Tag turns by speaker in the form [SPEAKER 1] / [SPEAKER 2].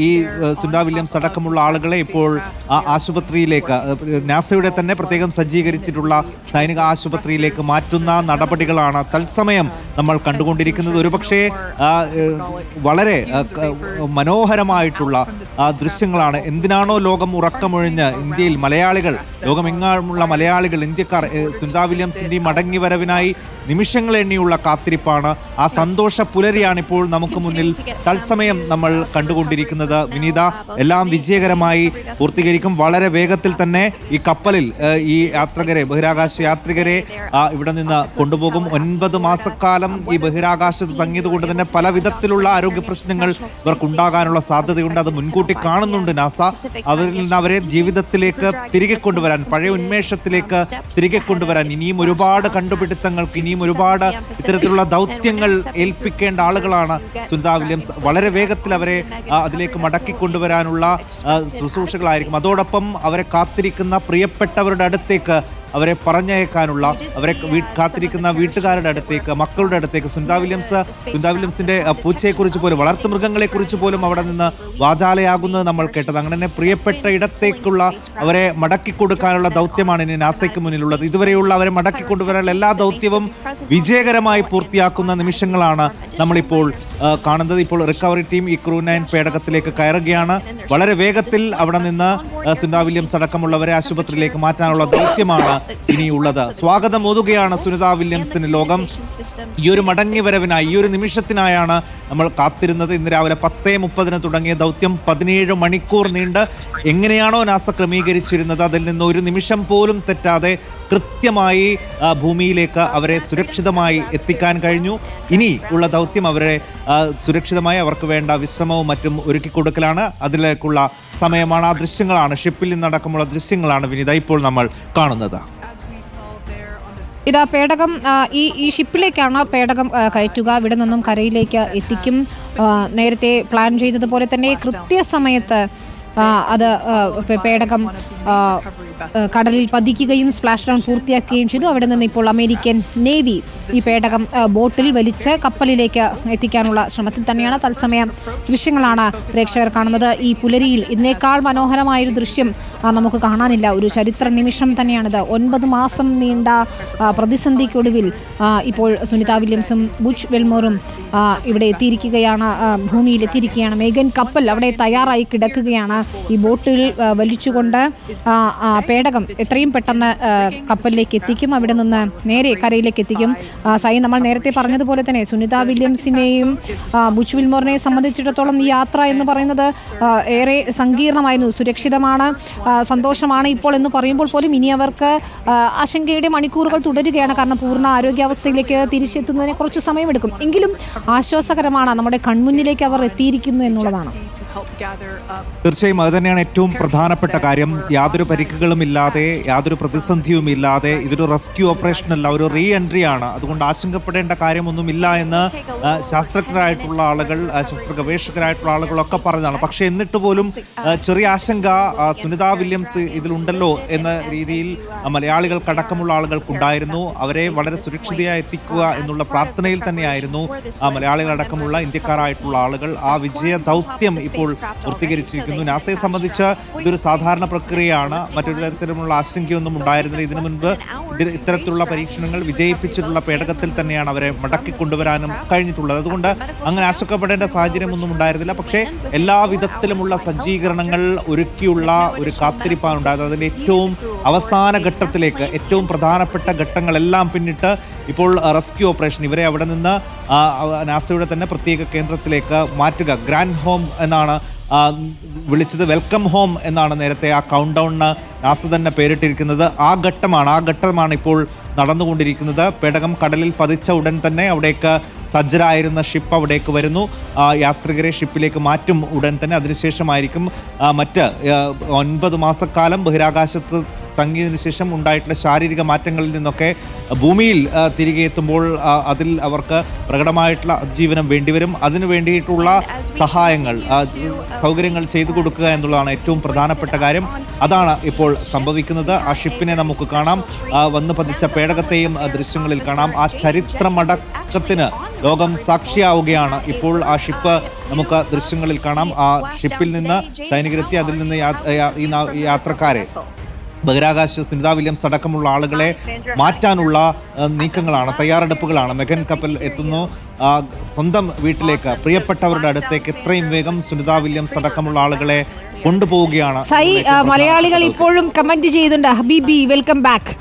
[SPEAKER 1] ഈ സുന്ദ വില്യംസ് അടക്കമുള്ള ആളുകളെ ഇപ്പോൾ ആശുപത്രിയിലേക്ക് നാസയുടെ തന്നെ പ്രത്യേകം സജ്ജീകരിച്ചിട്ടുള്ള സൈനിക ആശുപത്രിയിലേക്ക് മാറ്റുന്ന നടപടികളാണ് തത്സമയം നമ്മൾ കണ്ടുകൊണ്ടിരിക്കുന്നത്. ഒരുപക്ഷേ വളരെ മനോഹരമായിട്ടുള്ള ദൃശ്യങ്ങളാണ്. എന്തിനാണോ ലോകം ഉറക്കമൊഴിഞ്ഞ് ഇന്ത്യയിൽ മലയാളികൾ ലോകമെങ്ങാമുള്ള മലയാളികൾ ഇന്ത്യക്കാർ സുന്ദ സുനിത വില്യംസിന്റെയും മടങ്ങി വരവിനായി നിമിഷങ്ങൾ എണ്ണിയുള്ള കാത്തിരിപ്പാണ്. ആ സന്തോഷ പുലരിയാണ് ഇപ്പോൾ നമുക്ക് മുന്നിൽ തത്സമയം നമ്മൾ കണ്ടുകൊണ്ടിരിക്കുന്നത്. വിനീത എല്ലാം വിജയകരമായി പൂർത്തീകരിക്കും. വളരെ വേഗത്തിൽ തന്നെ ഈ കപ്പലിൽ ഈ യാത്രികരെ ബഹിരാകാശ യാത്രികരെ ഇവിടെ നിന്ന് കൊണ്ടുപോകും. ഒൻപത് മാസക്കാലം ഈ ബഹിരാകാശത്ത് തങ്ങിയത് കൊണ്ട് തന്നെ പല വിധത്തിലുള്ള ആരോഗ്യ പ്രശ്നങ്ങൾ ഇവർക്ക് ഉണ്ടാകാനുള്ള സാധ്യതയുണ്ട്. അത് മുൻകൂട്ടി കാണുന്നുണ്ട് നാസ. അവരിൽ നിന്ന് അവരെ ജീവിതത്തിലേക്ക് തിരികെ കൊണ്ടുവരാൻ പഴയ ഉന്മേഷത്തിലേക്ക് തിരികെ കൊണ്ടുവരാൻ ഇനിയും ഒരുപാട് കണ്ടുപിടുത്തങ്ങൾക്ക് ഇനിയും ഒരുപാട് ഇത്തരത്തിലുള്ള ദൗത്യങ്ങൾ ഏൽപ്പിക്കേണ്ട ആളുകളാണ് സുനിത വില്യംസ്. വളരെ വേഗത്തിൽ അവരെ ആ, അതിലേക്ക് മടക്കി കൊണ്ടുവരാനുള്ള ശുശ്രൂഷകളായിരിക്കും. അതോടൊപ്പം അവരെ കാത്തിരിക്കുന്ന പ്രിയപ്പെട്ടവരുടെ അടുത്തേക്ക് അവരെ പറഞ്ഞയക്കാനുള്ള അവരെ കാത്തിരിക്കുന്ന വീട്ടുകാരുടെ അടുത്തേക്ക് മക്കളുടെ അടുത്തേക്ക്. സുനിത വില്യംസ് സുനിത വില്യംസിന്റെ പൂച്ചയെക്കുറിച്ച് പോലും വളർത്തു മൃഗങ്ങളെ കുറിച്ച് പോലും അവിടെ നിന്ന് വാചാലയാകുന്നത് നമ്മൾ കേട്ടത്. അങ്ങനെ പ്രിയപ്പെട്ട ഇടത്തേക്കുള്ള അവരെ മടക്കി കൊടുക്കാനുള്ള ദൗത്യമാണ് ഇനി നാസയ്ക്ക് മുന്നിലുള്ളത്. ഇതുവരെയുള്ള അവരെ മടക്കി കൊണ്ടുവരാനുള്ള എല്ലാ ദൗത്യവും വിജയകരമായി പൂർത്തിയാക്കുന്ന നിമിഷങ്ങളാണ് നമ്മളിപ്പോൾ കാണുന്നത്. ഇപ്പോൾ റിക്കവറി ടീം ഈ ക്രൂ നയൻ പേടകത്തിലേക്ക് കയറുകയാണ്. വളരെ വേഗത്തിൽ അവിടെ നിന്ന് സുന്ദാ വില്യംസ് അടക്കമുള്ളവരെ ആശുപത്രിയിലേക്ക് മാറ്റാനുള്ള ദൗത്യമാണ് ഇനിയുള്ളത്. സ്വാഗതം ഓതുകയാണ് സുനിത വില്യംസിന് ലോകം. ഈ ഒരു മടങ്ങി വരവിനായി ഈ ഒരു നിമിഷത്തിനായാണ് നമ്മൾ കാത്തിരുന്നത്. ഇന്ന് രാവിലെ പത്തേ മുപ്പതിന് തുടങ്ങിയ ദൗത്യം പതിനേഴ് മണിക്കൂർ നീണ്ട്. എങ്ങനെയാണോ നാസ ക്രമീകരിച്ചിരുന്നത്? അതിൽ നിന്ന് ഒരു നിമിഷം പോലും തെറ്റാതെ കൃത്യമായി ഭൂമിയിലേക്ക് അവരെ സുരക്ഷിതമായി എത്തിക്കാൻ കഴിഞ്ഞു. ഇനി ഉള്ള ദൗത്യം അവരെ സുരക്ഷിതമായി അവർക്ക് വേണ്ട വിശ്രമവും മറ്റും ഒരുക്കി കൊടുക്കലാണ്. അതിലേക്കുള്ള സമയമാണ്. ആ ദൃശ്യങ്ങളാണ് ഷിപ്പിൽ നിന്നടക്കമുള്ള ദൃശ്യങ്ങളാണ് വിനിത ഇപ്പോൾ നമ്മൾ കാണുന്നത്.
[SPEAKER 2] ഇതാ പേടകം ഈ ഈ ഷിപ്പിലേക്കാണ് പേടകം കയറ്റുക? ഇവിടെ നിന്നും കരയിലേക്ക് എത്തിക്കും. നേരത്തെ പ്ലാൻ ചെയ്തതുപോലെ തന്നെ കൃത്യസമയത്ത് അത് പേടകം കടലിൽ പതിക്കുകയും സ്പ്ലാഷ് ഡൗൺ പൂർത്തിയാക്കുകയും ചെയ്തു. അവിടെ നിന്ന് ഇപ്പോൾ അമേരിക്കൻ നേവി ഈ പേടകം ബോട്ടിൽ വലിച്ച് കപ്പലിലേക്ക് എത്തിക്കാനുള്ള ശ്രമത്തിൽ തന്നെയാണ്. തത്സമയം ദൃശ്യങ്ങളാണ് പ്രേക്ഷകർ കാണുന്നത്. ഈ പുലരിയിൽ ഇന്നേക്കാൾ മനോഹരമായൊരു ദൃശ്യം നമുക്ക് കാണാനില്ല. ഒരു ചരിത്ര നിമിഷം തന്നെയാണിത്. ഒൻപത് മാസം നീണ്ട പ്രതിസന്ധിക്കൊടുവിൽ ഇപ്പോൾ സുനിത വില്യംസും ബുച്ച് വെൽമോറും ഇവിടെ എത്തിയിരിക്കുകയാണ്. ഭൂമിയിൽ എത്തിയിരിക്കുകയാണ്. മേഗൻ കപ്പൽ അവിടെ തയ്യാറായി കിടക്കുകയാണ്. ഈ ബോട്ടിൽ വലിച്ചുകൊണ്ട് പേടകം എത്രയും പെട്ടെന്ന് കപ്പലിലേക്ക് എത്തിക്കും. അവിടെ നിന്ന് നേരെ കരയിലേക്ക് എത്തിക്കും. സൈ നമ്മൾ നേരത്തെ പറഞ്ഞതുപോലെ തന്നെ സുനിത വില്യംസിനെയും ബുച്ച് വിൽമോറിനെയും സംബന്ധിച്ചിടത്തോളം ഈ യാത്ര എന്ന് പറയുന്നത് ഏറെ സങ്കീർണമായിരുന്നു സുരക്ഷിതമാണ് സന്തോഷമാണ് ഇപ്പോൾ എന്ന് പറയുമ്പോൾ പോലും ഇനി അവർക്ക് ആശങ്കയുടെ മണിക്കൂറുകൾ തുടരുകയാണ്. കാരണം പൂർണ ആരോഗ്യാവസ്ഥയിലേക്ക് തിരിച്ചെത്തുന്നതിന് കുറച്ച് സമയമെടുക്കും. എങ്കിലും ആശ്വാസകരമാണ് നമ്മുടെ കൺമുന്നിലേക്ക് അവർ എത്തിയിരിക്കുന്നു എന്നുള്ളതാണ്.
[SPEAKER 1] തീർച്ചയായും അത് തന്നെയാണ് ഏറ്റവും പ്രധാനപ്പെട്ട കാര്യം. യാതൊരു പരിക്കുകളും ഇല്ലാതെ യാതൊരു പ്രതിസന്ധിയും ഇല്ലാതെ ഇതൊരു റെസ്ക്യൂ ഓപ്പറേഷൻ അല്ല ഒരു റീ എൻട്രി ആണ്. അതുകൊണ്ട് ആശങ്കപ്പെടേണ്ട കാര്യമൊന്നുമില്ല എന്ന് ശാസ്ത്രജ്ഞരായിട്ടുള്ള ആളുകൾ ശാസ്ത്ര ഗവേഷകരായിട്ടുള്ള ആളുകളൊക്കെ പറഞ്ഞതാണ്. പക്ഷെ എന്നിട്ട് പോലും ചെറിയ ആശങ്ക സുനിത വില്യംസ് ഇതിലുണ്ടല്ലോ എന്ന രീതിയിൽ മലയാളികൾക്കടക്കമുള്ള ആളുകൾക്കുണ്ടായിരുന്നു. അവരെ വളരെ സുരക്ഷിതയായി എത്തിക്കുക എന്നുള്ള പ്രാർത്ഥനയിൽ തന്നെയായിരുന്നു മലയാളികളടക്കമുള്ള ഇന്ത്യക്കാരായിട്ടുള്ള ആളുകൾ. ആ വിജയ ദൗത്യം ഇപ്പോൾ പൂർത്തീകരിച്ചിരിക്കുന്നു. നാസയെ സംബന്ധിച്ച് ഇതൊരു സാധാരണ പ്രക്രിയയാണ്. മറ്റൊരു തരത്തിലുമുള്ള ആശങ്കയൊന്നും ഉണ്ടായിരുന്നില്ല. ഇതിനു മുൻപ് ഇത് ഇത്തരത്തിലുള്ള പരീക്ഷണങ്ങൾ വിജയിപ്പിച്ചിട്ടുള്ള പേടകത്തിൽ തന്നെയാണ് അവരെ മടക്കി കൊണ്ടുവരാനും കഴിഞ്ഞിട്ടുള്ളത്. അതുകൊണ്ട് അങ്ങനെ ആശങ്കപ്പെടേണ്ട സാഹചര്യമൊന്നും ഉണ്ടായിരുന്നില്ല. പക്ഷേ എല്ലാ വിധത്തിലുമുള്ള സജ്ജീകരണങ്ങൾ ഒരുക്കിയുള്ള ഒരു കാത്തിരിപ്പാണ് ഉണ്ടായത് അതിന്റെ ഏറ്റവും അവസാന ഘട്ടത്തിലേക്ക് ഏറ്റവും പ്രധാനപ്പെട്ട ഘട്ടങ്ങളെല്ലാം പിന്നിട്ട് ഇപ്പോൾ റെസ്ക്യൂ ഓപ്പറേഷൻ. ഇവരെ അവിടെ നിന്ന് നാസയുടെ തന്നെ പ്രത്യേക കേന്ദ്രത്തിലേക്ക് മാറ്റുക. ഗ്രാൻഡ് ഹോം എന്നാണ് വിളിച്ചത് വെൽക്കം ഹോം എന്നാണ് നേരത്തെ ആ കൗണ്ട് ഡൗണിന് നാസ തന്നെ പേരിട്ടിരിക്കുന്നത്. ആ ഘട്ടമാണ് ആ ഘട്ടമാണ് ഇപ്പോൾ നടന്നുകൊണ്ടിരിക്കുന്നത്. പേടകം കടലിൽ പതിച്ച ഉടൻ തന്നെ അവിടേക്ക് സജ്ജരായിരുന്ന ഷിപ്പ് അവിടേക്ക് വരുന്നു. യാത്രികരെ ഷിപ്പിലേക്ക് മാറ്റും ഉടൻ തന്നെ. അതിനുശേഷമായിരിക്കും മറ്റ് ഒൻപത് മാസക്കാലം ബഹിരാകാശത്ത് തങ്ങിയതിനു ശേഷം ഉണ്ടായിട്ടുള്ള ശാരീരിക മാറ്റങ്ങളിൽ നിന്നൊക്കെ ഭൂമിയിൽ തിരികെ എത്തുമ്പോൾ അതിൽ അവർക്ക് പ്രകടമായിട്ടുള്ള അതിജീവനം വേണ്ടിവരും. അതിനു വേണ്ടിയിട്ടുള്ള സഹായങ്ങൾ സൗകര്യങ്ങൾ ചെയ്തു കൊടുക്കുക എന്നുള്ളതാണ് ഏറ്റവും പ്രധാനപ്പെട്ട കാര്യം. അതാണ് ഇപ്പോൾ സംഭവിക്കുന്നത്. ആ ഷിപ്പിനെ നമുക്ക് കാണാം. വന്നു പതിച്ച പേടകത്തെയും ദൃശ്യങ്ങളിൽ കാണാം. ആ ചരിത്രമടക്കത്തിന് ലോകം സാക്ഷിയാവുകയാണ് ഇപ്പോൾ ആ ഷിപ്പ്. നമുക്ക് ദൃശ്യങ്ങളിൽ കാണാം. ആ ഷിപ്പിൽ നിന്ന് സൈനികരെത്തി അതിൽ നിന്ന് ഈ യാത്രക്കാരെ ബഹിരാകാശ സുനിത വില്യംസ് അടക്കമുള്ള ആളുകളെ മാറ്റാനുള്ള നീക്കങ്ങളാണ് തയ്യാറെടുപ്പുകളാണ്. മെഗൻ കപ്പൽ എത്തുന്നു. സ്വന്തം വീട്ടിലേക്ക് പ്രിയപ്പെട്ടവരുടെ അടുത്തേക്ക് എത്രയും വേഗം സുനിത വില്യംസ് അടക്കമുള്ള ആളുകളെ കൊണ്ടുപോവുകയാണ്.
[SPEAKER 2] മലയാളികൾ ഇപ്പോഴും കമന്റ് ചെയ്തിട്ടുണ്ട് ഹബീബി വെൽക്കം ബാക്ക്.